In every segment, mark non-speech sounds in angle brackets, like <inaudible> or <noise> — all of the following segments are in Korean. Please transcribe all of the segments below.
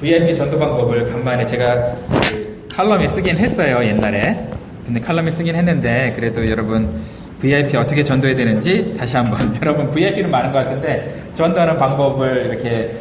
VIP 전도 방법을 간만에 제가 그 칼럼에 쓰긴 했어요 옛날에. 근데 칼럼에 쓰긴 했는데 그래도 여러분 VIP 어떻게 전도해야 되는지 다시 한번 <laughs> 여러분 VIP는 많은 것 같은데 전도하는 방법을 이렇게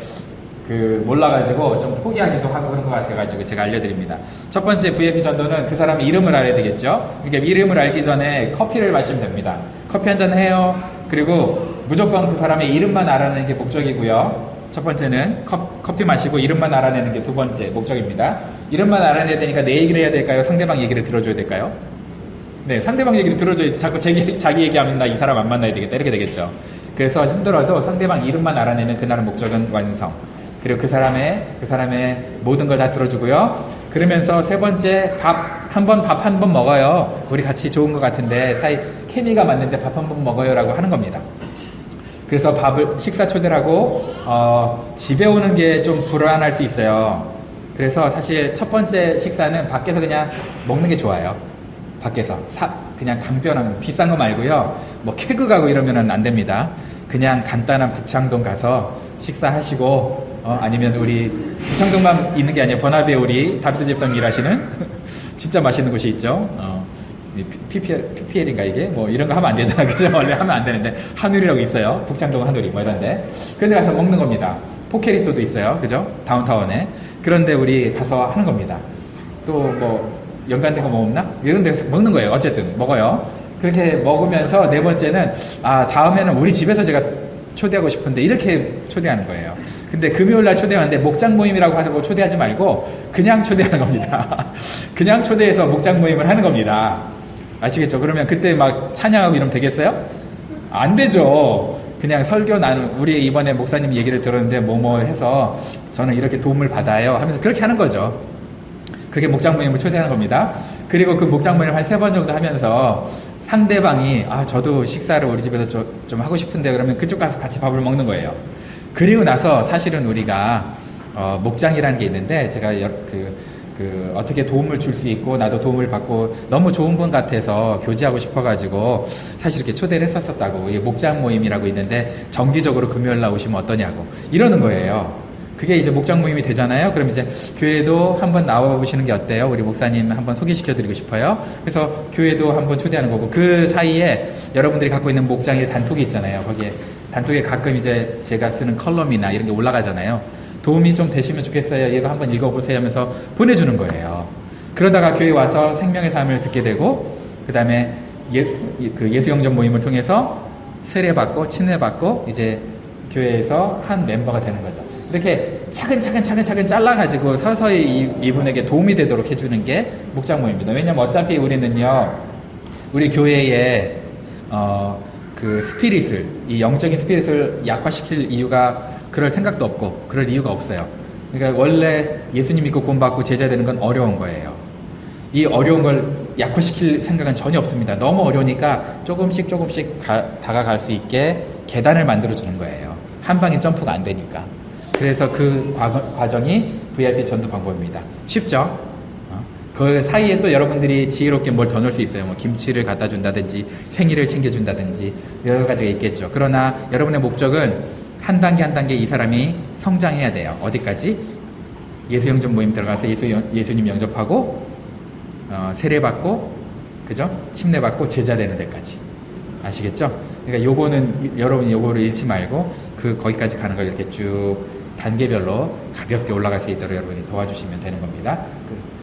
그 몰라가지고 좀 포기하기도 하고 그런 것 같아가지고 제가 알려드립니다. 첫 번째 VIP 전도는 그 사람의 이름을 알아야 되겠죠. 그러니까 이름을 알기 전에 커피를 마시면 됩니다. 커피 한 잔 해요. 그리고 무조건 그 사람의 이름만 알아내는 게 목적이고요. 첫 번째는 컵- 커피 마시고 이름만 알아내는 게 두 번째 목적입니다. 이름만 알아내야 되니까 내 얘기를 해야 될까요? 상대방 얘기를 들어줘야 될까요? 네, 상대방 얘기를 들어줘야지 자꾸 자기, 자기 얘기하면 나 이 사람 안 만나야 되겠다 이렇게 되겠죠. 그래서 힘들어도 상대방 이름만 알아내면 그날은 목적은 완성. 그리고 그 사람의 그 사람의 모든 걸 다 들어주고요. 그러면서 세 번째 밥 한 번 밥 한 번 먹어요. 우리 같이 좋은 것 같은데 사이 케미가 맞는데 밥 한 번 먹어요라고 하는 겁니다. 그래서 밥을 식사 초대를 하고 어, 집에 오는 게 좀 불안할 수 있어요. 그래서 사실 첫 번째 식사는 밖에서 그냥 먹는 게 좋아요. 밖에서 사, 그냥 간편한 비싼 거 말고요. 뭐 캐그 가고 이러면은 안 됩니다. 그냥 간단한 북창동 가서 식사하시고 어, 아니면 우리 북창동만 있는 게 아니라 번화배 우리 다비드 집사님 일하시는 <laughs> 진짜 맛있는 곳이 있죠. 어, 이 PPL, PPL인가 이게? 뭐 이런 거 하면 안 되잖아. <laughs> 그죠? 원래 하면 안 되는데. 한울이라고 있어요. 북창동 한울이 뭐 이런데. 그런데 가서 먹는 겁니다. 포케리토도 있어요. 그죠? 다운타운에. 그런데 우리 가서 하는 겁니다. 또 뭐 연관된 거 뭐 없나? 이런 데서 먹는 거예요. 어쨌든 먹어요. 그렇게 먹으면서 네 번째는 아 다음에는 우리 집에서 제가 초대하고 싶은데 이렇게 초대하는 거예요. 근데 금요일 날 초대하는데 목장 모임이라고 하고 초대하지 말고 그냥 초대하는 겁니다. <laughs> 그냥 초대해서 목장 모임을 하는 겁니다. 아시겠죠? 그러면 그때 막 찬양하고 이러면 되겠어요? 안 되죠. 그냥 설교 나는 우리 이번에 목사님 얘기를 들었는데 뭐뭐 해서 저는 이렇게 도움을 받아요 하면서 그렇게 하는 거죠. 그게 목장 모임을 초대하는 겁니다. 그리고 그 목장 모임을 한 세 번 정도 하면서 상대방이 아 저도 식사를 우리 집에서 저- 좀 하고 싶은데 그러면 그쪽 가서 같이 밥을 먹는 거예요. 그리고 나서 사실은 우리가 어, 목장이라는 게 있는데 제가 여- 그, 그 어떻게 도움을 줄 수 있고 나도 도움을 받고 너무 좋은 분 같아서 교제하고 싶어가지고 사실 이렇게 초대를 했었었다고 이 목장 모임이라고 있는데 정기적으로 금요일 날 오시면 어떠냐고 이러는 거예요. 그게 이제 목장 모임이 되잖아요. 그럼 이제 교회도 한번 나와 보시는 게 어때요? 우리 목사님 한번 소개시켜 드리고 싶어요. 그래서 교회도 한번 초대하는 거고 그 사이에 여러분들이 갖고 있는 목장의 단톡이 있잖아요. 거기에 단톡에 가끔 이제 제가 쓰는 컬럼이나 이런 게 올라가잖아요. 도움이 좀 되시면 좋겠어요. 이거 한번 읽어보세요 하면서 보내주는 거예요. 그러다가 교회 와서 생명의 삶을 듣게 되고 그 다음에 예, 그 예수 영접 모임을 통해서 세례받고 친례받고 이제 교회에서 한 멤버가 되는 거죠. 이렇게 차근차근 차근차근 잘라가지고 서서히 이, 이분에게 도움이 되도록 해주는 게 목장 모임입니다. 왜냐면 어차피 우리는요, 우리 교회에 어, 그 스피릿을 이 영적인 스피릿을 약화시킬 이유가 그럴 생각도 없고 그럴 이유가 없어요. 그러니까 원래 예수님 믿고 구원받고 제자 되는 건 어려운 거예요. 이 어려운 걸 약화시킬 생각은 전혀 없습니다. 너무 어려우니까 조금씩 조금씩 가- 다가갈 수 있게 계단을 만들어 주는 거예요. 한 방에 점프가 안 되니까. 그래서 그 과- 과정이 VIP 전도 방법입니다. 쉽죠? 어? 그 사이에 또 여러분들이 지혜롭게 뭘 더 넣을 수 있어요. 뭐 김치를 갖다 준다든지 생일을 챙겨 준다든지 여러 가지가 있겠죠. 그러나 여러분의 목적은 한 단계 한 단계 이 사람이 성장해야 돼요. 어디까지? 예수 영접 모임 들어가서 예수 예수님 영접하고 어, 세례 받고 그죠? 침례 받고 제자 되는 데까지 아시겠죠? 그러니까 요거는 여러분 요거를 잃지 말고 그 거기까지 가는 걸 이렇게 쭉 단계별로 가볍게 올라갈 수 있도록 여러분이 도와주시면 되는 겁니다. 그